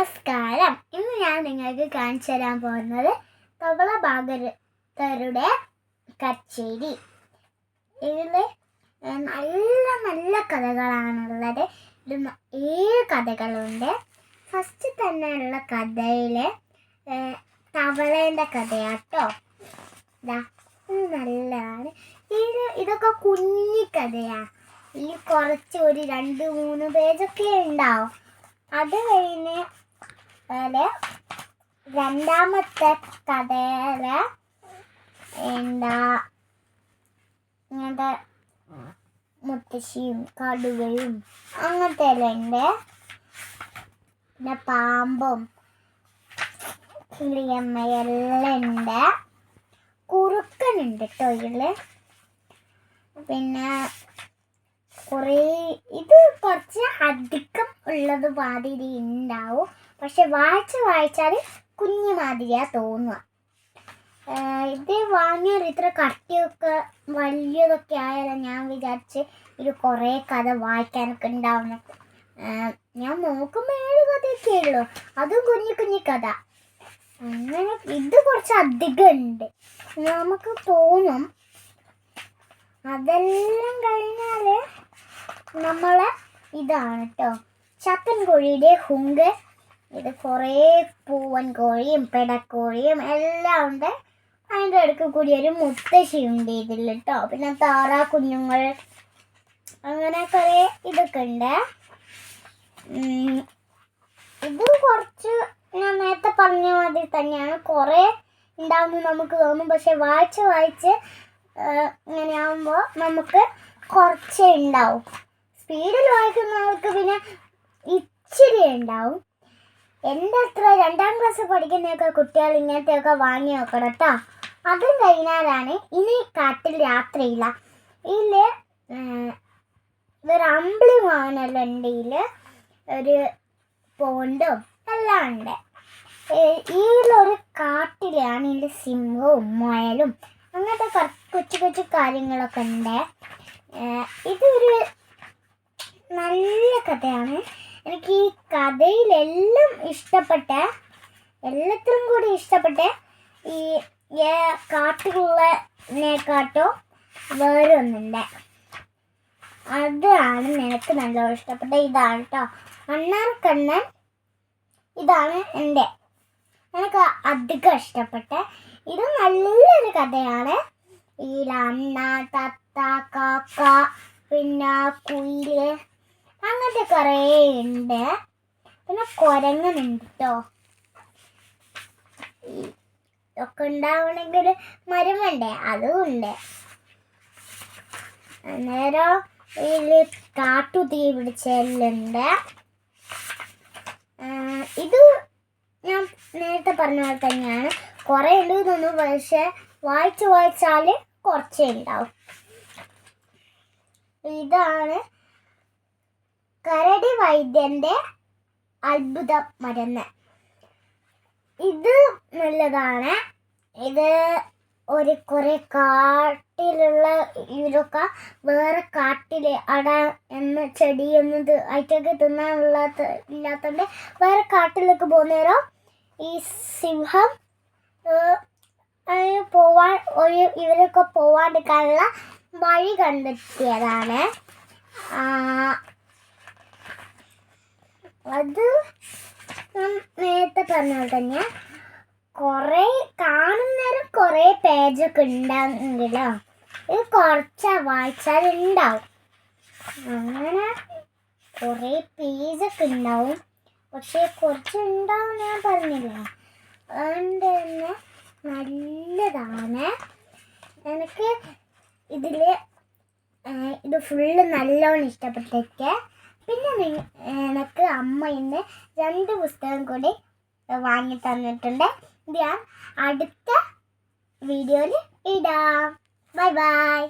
നമസ്കാരം. ഇന്ന് ഞാൻ നിങ്ങൾക്ക് കാണിച്ചു തരാൻ പോകുന്നത് തവള ഭാഗരുടെ കച്ചേരി ഇതിൽ നല്ല നല്ല കഥകളാണുള്ളത്. ഇത് ഏഴ് കഥകളുണ്ട്. ഫസ്റ്റ് തന്നെയുള്ള കഥയിൽ തവളേന്റെ കഥയാട്ടോ. നല്ലതാണ്. ഇത് ഇതൊക്കെ കഥയാ. ഈ കുറച്ച് ഒരു രണ്ട് മൂന്ന് പേജൊക്കെ ഉണ്ടാവും. അത് കഴിഞ്ഞ് രണ്ടാമത്തെ കഥയിൽ എന്താ ഇങ്ങനത്തെ മുത്തശ്ശിയും കടുവയും അങ്ങനത്തെ ഉണ്ട്. പിന്നെ പാമ്പും കിളിയമ്മയെല്ലാം ഉണ്ട്. കുറുക്കനുണ്ട് കേട്ടോ ഇതിൽ. പിന്നെ കുറേ ഇത് കുറച്ച് അധികം ഉള്ളത് പാതിരി ഉണ്ടാവും പക്ഷെ വായിച്ച് വായിച്ചാൽ കുഞ്ഞു മാതിരിയാ തോന്നുക. ഇത് വാങ്ങിയാൽ ഇത്ര കട്ടിയൊക്കെ വലിയതൊക്കെ ആയാലും ഞാൻ വിചാരിച്ച് ഇത് കുറേ കഥ വായിക്കാനൊക്കെ ഉണ്ടാവുന്ന ഞാൻ നോക്കുമ്പോൾ ഏഴ് കഥയൊക്കെ ഉള്ളൂ. അതും കുഞ്ഞു കുഞ്ഞു കഥ. അങ്ങനെ ഇത് കുറച്ച് അധികം ഉണ്ട് നമുക്ക് തോന്നും അതെല്ലാം കഴിഞ്ഞാൽ നമ്മളെ ഇതാണ് കേട്ടോ ചത്തൻ കോഴിയുടെ ഹുങ്ക് ഇത് കുറേ പൂവൻ കോഴിയും പെടക്കോഴിയും എല്ലാം ഉണ്ട്. അതിന്റെ ഇടയ്ക്ക് കൂടി ഒരു മുത്തശ്ശിയുണ്ട് ഇതിൽ കേട്ടോ. പിന്നെ താറാ കുഞ്ഞുങ്ങൾ അങ്ങനെ കുറേ ഇതൊക്കെ ഉണ്ട്. ഇത് കുറച്ച് ഞാൻ നേരത്തെ പറഞ്ഞ മാതിരി തന്നെയാണ്. കുറേ ഉണ്ടാവുമെന്ന് നമുക്ക് തോന്നും. പക്ഷെ വായിച്ച് വായിച്ച് ഇങ്ങനെയാകുമ്പോൾ നമുക്ക് കുറച്ചേ ഉണ്ടാവും. സ്പീഡിൽ വായിക്കുന്നവർക്ക് പിന്നെ ഇച്ചിരി ഉണ്ടാവും. എന്റെ അത്ര രണ്ടാം ക്ലാസ് പഠിക്കുന്നതൊക്കെ കുട്ടികൾ ഇങ്ങനത്തെയൊക്കെ വാങ്ങി വെക്കണം കേട്ടോ അതും കഴിഞ്ഞാലാണ് ഇനി കാട്ടിൽ രാത്രിയില്ല ഇതിൽ ഇതൊരു അമ്പിളി മാവനെല്ലാം ഇതിൽ ഒരു പോണ്ടും എല്ലാം ഉണ്ട്. ഇതിലൊരു കാട്ടിലാണ് ഇതിന്റെ സിംഹവും മുയലും അങ്ങനത്തെ കൊച്ചു കൊച്ചു കാര്യങ്ങളൊക്കെ ഉണ്ട്. ഇതൊരു നല്ല കഥയാണ്. എനിക്ക് ഈ കഥയിലെല്ലാം ഇഷ്ടപ്പെട്ട എല്ലാത്തിലും കൂടി ഇഷ്ടപ്പെട്ട ഈ കാട്ടിലുള്ളതിനെക്കാട്ടോ വേറെ ഒന്നുണ്ട് അതാണ് നിനക്ക് നല്ലോണം ഇഷ്ടപ്പെട്ട ഇതാണ് കേട്ടോ അണ്ണാർക്കണ്ണൻ ഇതാണ് എന്റെ. എനിക്ക് അധികം ഇഷ്ടപ്പെട്ട ഇത് നല്ലൊരു കഥയാണ്. ഈ അണ്ണ തത്ത കാക്ക പിന്നെ കുയിൽ അങ്ങനത്തെ കുറേ ഉണ്ട് പിന്നെ കുരങ്ങനുണ്ട് കേട്ടോ ഇതൊക്കെ ഉണ്ടാവണമെങ്കിൽ മരം അതും ഉണ്ട്. അന്നേരം ഇതിൽ കാട്ടു തീ പിടിച്ചെല്ലുണ്ട് ഇത് ഞാൻ നേരത്തെ പറഞ്ഞ പോലെ തന്നെയാണ്. കുറേ ഉണ്ട് തോന്നുന്നു പക്ഷെ വായിച്ച് വായിച്ചാൽ കുറച്ചേ ഉണ്ടാവും ഇതാണ് കരടി വൈദ്യന്റെ അത്ഭുത മരുന്ന്. ഇത് നല്ലതാണ്. ഇത് ഒരു കുറെ കാട്ടിലുള്ള ഇവരൊക്കെ വേറെ കാട്ടിൽ അട എന്ന ചെടി എന്നത് അയറ്റൊക്കെ തിന്നാനുള്ള ഇല്ലാത്തതുകൊണ്ട് വേറെ കാട്ടിലേക്ക് പോകുന്നേരം ഈ സിംഹം പോവാൻ ഒരു ഇവരൊക്കെ പോവാണ്ടിരിക്കാനുള്ള വഴി കണ്ടെത്തിയതാണ്. അത് നേരത്തെ പറഞ്ഞ പോലെ തന്നെ കുറേ കാണുന്നേരം കുറേ പേജൊക്കെ ഉണ്ടാകുന്നുണ്ടല്ലോ ഇത് കുറച്ചാ വായിച്ചാൽ ഉണ്ടാവും അങ്ങനെ കുറേ പേജൊക്കെ ഉണ്ടാവും പക്ഷേ കുറച്ച് ഉണ്ടാവും ഞാൻ പറഞ്ഞില്ല? അതുകൊണ്ട് തന്നെ നല്ലതാണ്. എനിക്ക് ഇതിൽ ഇത് ഫുള്ള് നല്ലോണം ഇഷ്ടപ്പെട്ടേക്ക്. പിന്നെ എനിക്ക് അമ്മ ഇന്ന് രണ്ട് പുസ്തകം കൂടി വാങ്ങി തന്നിട്ടുണ്ട്. ഞാൻ അടുത്ത വീഡിയോയിൽ ഇടാം. Bye bye.